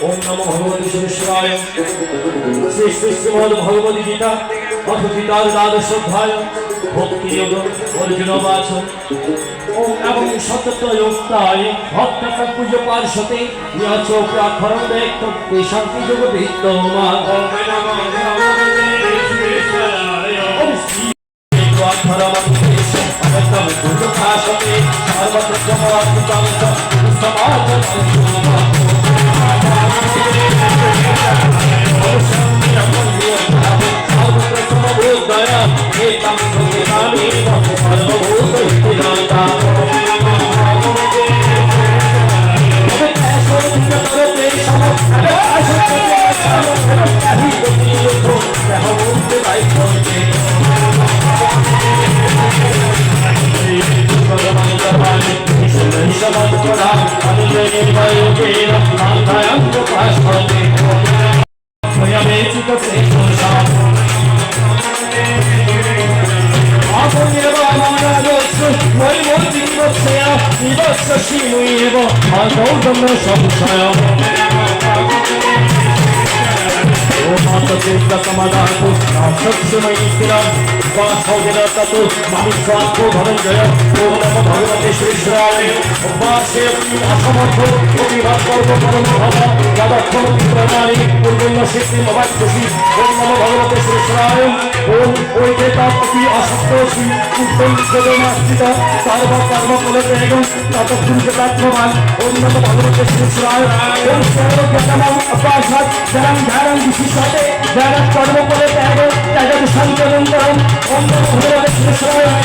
ওম নমো ভগবতে শিবায় শ্রী শ্রী শ্রীমদ ভগবতী গীতা অথ গীতার দ্বাদশ ভক্তি যোগ অর্জুন বাচ ওম এবং সততয়োক্তায় ভক্তক পুজো পার্শ্বতে ইয়াচ প্রাক্ষরণ দেখত শান্তি যোগ বিদ্যমান ওম 我走怎么受不了？का समाधान को सत्यमयी स्थिरा वासौजनततो मामिस्वात्मो धनञ्जय ओम भगवते श्रीश्राय उपासेऽपि असमर्थो योगिवात्मो परमो भव यदर्थं प्रणानि पूर्वं सिद्धिम् अवाप्स्यसि ॐ नमो भगवते श्रीश्राय। ॐ ओयेतापि असक्तोऽसि उत्तम जगनास्थित सर्व कर्म फलतेयं ततः ॐ नमो भगवते श्रीश्राय। ॐ सर्वप्रथमम् अपाशात् जनं জগৎ কর্ম করে ত্যাগ তাদের সঞ্চালন করম অন্য নম ও শ্রীশ্রায়